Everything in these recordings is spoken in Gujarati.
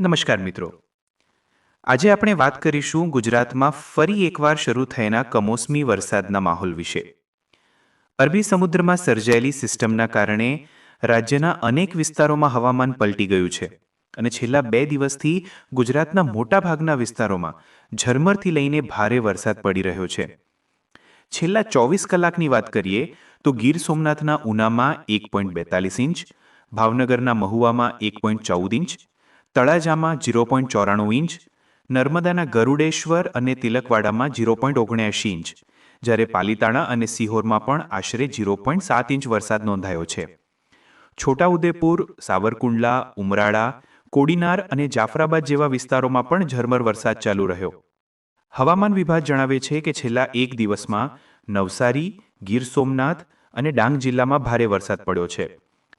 નમસ્કાર મિત્રો. આજે આપણે વાત કરીશું ગુજરાતમાં ફરી એકવાર શરૂ થયેલા કમોસમી વરસાદના માહોલ વિશે. અરબી સમુદ્રમાં સર્જાયેલી સિસ્ટમના કારણે રાજ્યના અનેક વિસ્તારોમાં હવામાન પલટી ગયું છે અને છેલ્લા બે દિવસથી ગુજરાતના મોટાભાગના વિસ્તારોમાં ઝરમરથી લઈને ભારે વરસાદ પડી રહ્યો છે. છેલ્લા ચોવીસ કલાકની વાત કરીએ તો ગીર સોમનાથના ઉનામાં એક પોઈન્ટ બેતાલીસ ઇંચ, ભાવનગરના મહુવામાં એક પોઈન્ટ ચૌદ ઇંચ તળાજામાં જીરો પોઈન્ટ ચોરાણું ઇંચ, નર્મદાના ગરુડેશ્વર અને તિલકવાડામાં જીરો પોઈન્ટ ઓગણએંશી ઇંચ, જ્યારે પાલીતાણા અને સિહોરમાં પણ આશરે જીરો પોઈન્ટ સાત ઇંચ વરસાદ નોંધાયો છે. છોટાઉદેપુર, સાવરકુંડલા, ઉમરાળા, કોડીનાર અને જાફરાબાદ જેવા વિસ્તારોમાં પણ ઝરમર વરસાદ ચાલુ રહ્યો. હવામાન વિભાગ જણાવે છે કે છેલ્લા એક દિવસમાં નવસારી, ગીર સોમનાથ અને ડાંગ જિલ્લામાં ભારે વરસાદ પડ્યો છે,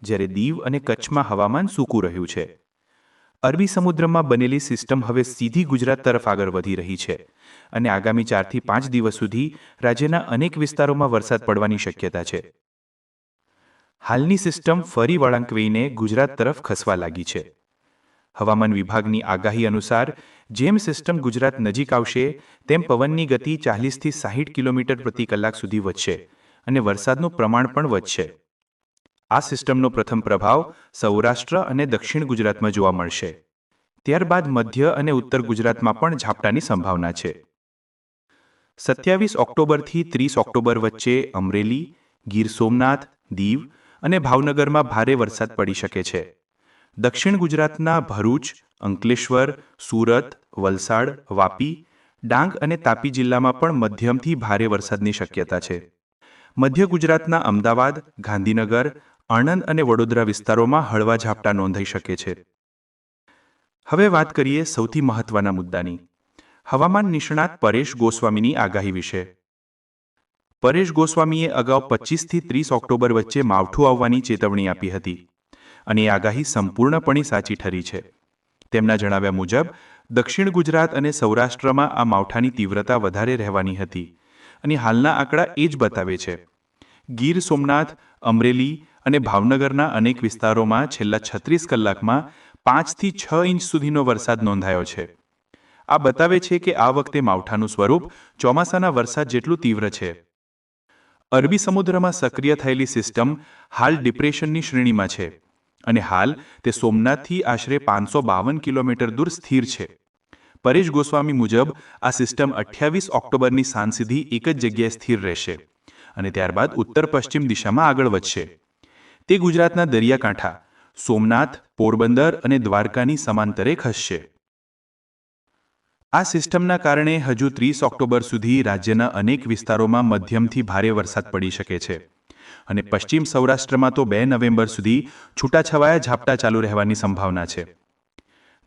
જ્યારે દીવ અને કચ્છમાં હવામાન સૂકું રહ્યું છે. અરબી સમુદ્રમાં બનેલી સિસ્ટમ હવે સીધી ગુજરાત તરફ આગળ વધી રહી છે અને આગામી ચારથી પાંચ દિવસ સુધી રાજ્યના અનેક વિસ્તારોમાં વરસાદ પડવાની શક્યતા છે. હાલની સિસ્ટમ ફરી વળાંકવીને ગુજરાત તરફ ખસવા લાગી છે. હવામાન વિભાગની આગાહી અનુસાર, જેમ સિસ્ટમ ગુજરાત નજીક આવશે, તેમ પવનની ગતિ ચાલીસથી સાહીઠ કિલોમીટર પ્રતિ કલાક સુધી વધશે અને વરસાદનું પ્રમાણ પણ વધશે. આ સિસ્ટમનો પ્રથમ પ્રભાવ સૌરાષ્ટ્ર અને દક્ષિણ ગુજરાતમાં જોવા મળશે. ત્યારબાદ મધ્ય અને ઉત્તર ગુજરાતમાં પણ ઝાપટાની સંભાવના છે. સત્યાવીસ ઓક્ટોબરથી ત્રીસ ઓક્ટોબર વચ્ચે અમરેલી, ગીર સોમનાથ, દીવ અને ભાવનગરમાં ભારે વરસાદ પડી શકે છે. દક્ષિણ ગુજરાતના ભરૂચ, અંકલેશ્વર, સુરત, વલસાડ, વાપી, ડાંગ અને તાપી જિલ્લામાં પણ મધ્યમથી ભારે વરસાદની શક્યતા છે. મધ્ય ગુજરાતના અમદાવાદ, ગાંધીનગર આણંદ અને વડોદરા વિસ્તારોમાં હળવા ઝાપટા નોંધાઈ શકે છે. હવે વાત કરીએ સૌથી મહત્વના મુદ્દાની. હવામાન નિષ્ણાત પરેશ ગોસ્વામીની આગાહી વિશે. પરેશ ગોસ્વામીએ અગાઉ પચીસથી ત્રીસ ઓક્ટોબર વચ્ચે માવઠું આવવાની ચેતવણી આપી હતી અને એ આગાહી સંપૂર્ણપણે સાચી ઠરી છે. તેમના જણાવ્યા મુજબ, દક્ષિણ ગુજરાત અને સૌરાષ્ટ્રમાં આ માવઠાની તીવ્રતા વધારે રહેવાની હતી અને હાલના આંકડા એ જ બતાવે છે. ગીર સોમનાથ, અમરેલી અને ભાવનગરના અનેક વિસ્તારોમાં છેલ્લા છત્રીસ કલાકમાં પાંચથી છ ઇંચ સુધીનો વરસાદ નોંધાયો છે. આ બતાવે છે કે આ વખતે માવઠાનું સ્વરૂપ ચોમાસાના વરસાદ જેટલું તીવ્ર છે. અરબી સમુદ્રમાં સક્રિય થયેલી સિસ્ટમ હાલ ડિપ્રેશનની શ્રેણીમાં છે અને હાલ તે સોમનાથથી આશરે પાંચસો બાવન કિલોમીટર દૂર સ્થિર છે. પરેશ ગોસ્વામી મુજબ આ સિસ્ટમ અઠ્યાવીસ ઓક્ટોબરની સાંજ સુધી એક જ જગ્યાએ સ્થિર રહેશે અને ત્યારબાદ ઉત્તર પશ્ચિમ દિશામાં આગળ વધશે. તે ગુજરાતના દરિયાકાંઠા, સોમનાથ, પોરબંદર અને દ્વારકાની સમાંતરે ખસશે. આ સિસ્ટમના કારણે હજુ ત્રીસ ઓક્ટોબર સુધી રાજ્યના અનેક વિસ્તારોમાં મધ્યમથી ભારે વરસાદ પડી શકે છે અને પશ્ચિમ સૌરાષ્ટ્રમાં તો બે નવેમ્બર સુધી છૂટાછવાયા ઝાપટા ચાલુ રહેવાની સંભાવના છે.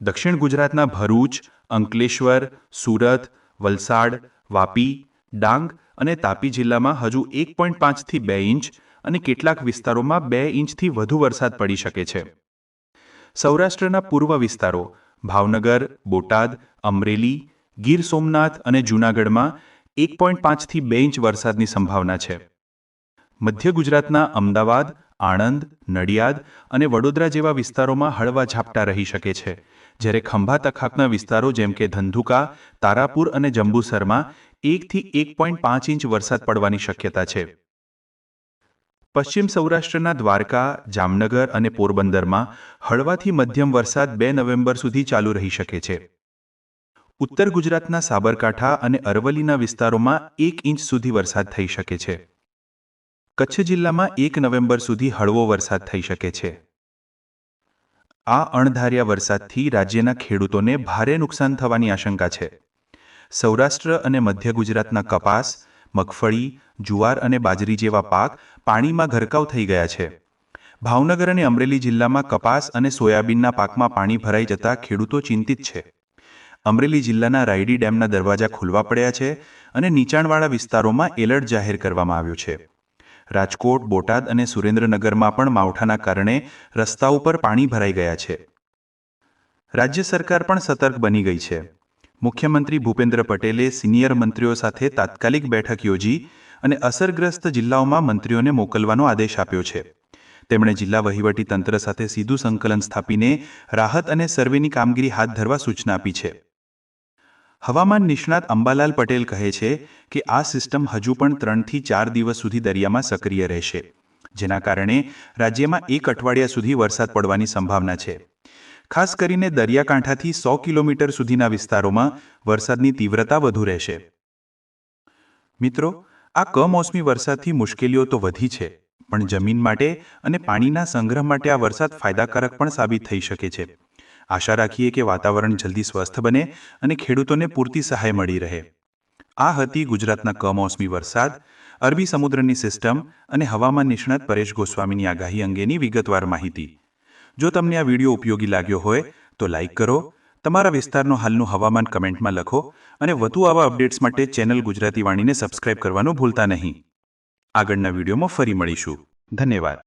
દક્ષિણ ગુજરાતના ભરૂચ, અંકલેશ્વર, સુરત, વલસાડ, વાપી, ડાંગ અને તાપી જિલ્લામાં હજુ એક પોઈન્ટ પાંચથી બે ઇંચ અને કેટલાક વિસ્તારોમાં બે ઇંચથી વધુ વરસાદ પડી શકે છે. સૌરાષ્ટ્રના પૂર્વ વિસ્તારો ભાવનગર, બોટાદ, અમરેલી, ગીર સોમનાથ અને જૂનાગઢમાં એક પોઈન્ટ પાંચથી બે ઇંચ વરસાદની સંભાવના છે. મધ્ય ગુજરાતના અમદાવાદ, આણંદ, નડિયાદ અને વડોદરા જેવા વિસ્તારોમાં હળવા ઝાપટા રહી શકે છે, જ્યારે ખંભા તખાકના વિસ્તારો જેમ કે ધંધુકા, તારાપુર અને જંબુસરમાં એકથી એક પોઈન્ટ પાંચ ઇંચ વરસાદ પડવાની શક્યતા છે. પશ્ચિમ સૌરાષ્ટ્રના દ્વારકા, જામનગર અને પોરબંદરમાં હળવાથી મધ્યમ વરસાદ બે નવેમ્બર સુધી ચાલુ રહી શકે છે. ઉત્તર ગુજરાતના સાબરકાંઠા અને અરવલ્લીના વિસ્તારોમાં એક ઇંચ સુધી વરસાદ થઈ શકે છે. કચ્છ જિલ્લામાં એક નવેમ્બર સુધી હળવો વરસાદ થઈ શકે છે. આ અણધાર્યા વરસાદથી રાજ્યના ખેડૂતોને ભારે નુકસાન થવાની આશંકા છે. સૌરાષ્ટ્ર અને મધ્ય ગુજરાતના કપાસ મગફળી, જુવાર અને બાજરી જેવા પાક પાણીમાં ગરકાવ થઈ ગયા છે. ભાવનગર અને અમરેલી જિલ્લામાં કપાસ અને સોયાબીનના પાકમાં પાણી ભરાઈ જતા ખેડૂતો ચિંતિત છે. અમરેલી જિલ્લાના રાયડી ડેમના દરવાજા ખુલવા પડ્યા છે અને નીચાણવાળા વિસ્તારોમાં એલર્ટ જાહેર કરવામાં આવ્યું છે. રાજકોટ, બોટાદ અને સુરેન્દ્રનગરમાં પણ માવઠાના કારણે રસ્તા ઉપર પાણી ભરાઈ ગયા છે. રાજ્ય સરકાર પણ સતર્ક બની ગઈ છે. મુખ્યમંત્રી ભૂપેન્દ્ર પટેલે સિનિયર મંત્રીઓ સાથે તાત્કાલિક બેઠક યોજી અને અસરગ્રસ્ત જિલ્લાઓમાં મંત્રીઓને મોકલવાનો આદેશ આપ્યો છે. તેમણે જિલ્લા વહીવટી તંત્ર સાથે સીધું સંકલન સ્થાપીને રાહત અને સર્વેની કામગીરી હાથ ધરવા સૂચના આપી છે. હવામાન નિષ્ણાત અંબાલાલ પટેલ કહે છે કે આ સિસ્ટમ હજુ પણ ત્રણથી ચાર દિવસ સુધી દરિયામાં સક્રિય રહેશે, જેના કારણે રાજ્યમાં એક અઠવાડિયા સુધી વરસાદ પડવાની સંભાવના છે. ખાસ કરીને દરિયાકાંઠાથી સો કિલોમીટર સુધીના વિસ્તારોમાં વરસાદની તીવ્રતા વધુ રહેશે. મિત્રો, આ કમોસમી વરસાદથી મુશ્કેલીઓ તો વધી છે, પણ જમીન માટે અને પાણીના સંગ્રહ માટે આ વરસાદ ફાયદાકારક પણ સાબિત થઈ શકે છે. આશા રાખીએ કે વાતાવરણ જલ્દી સ્વસ્થ બને અને ખેડૂતોને પૂરતી સહાય મળી રહે. આ હતી ગુજરાતના કમોસમી વરસાદ, અરબી સમુદ્રની સિસ્ટમ અને હવામાન નિષ્ણાત પરેશ ગોસ્વામીની આગાહી અંગેની વિગતવાર માહિતી. જો તમને આ વીડિયો ઉપયોગી લાગ્યો હોય, તો લાઇક કરો. તમારા વિસ્તારનો હાલનું હવામાન કમેન્ટમાં લખો અને વધુ આવા અપડેટ્સ માટે ચેનલ ગુજરાતી વાણીને સબસ્ક્રાઇબ કરવાનું ભૂલતા નહીં. આગળના વિડીયોમાં ફરી મળીશું. ધન્યવાદ.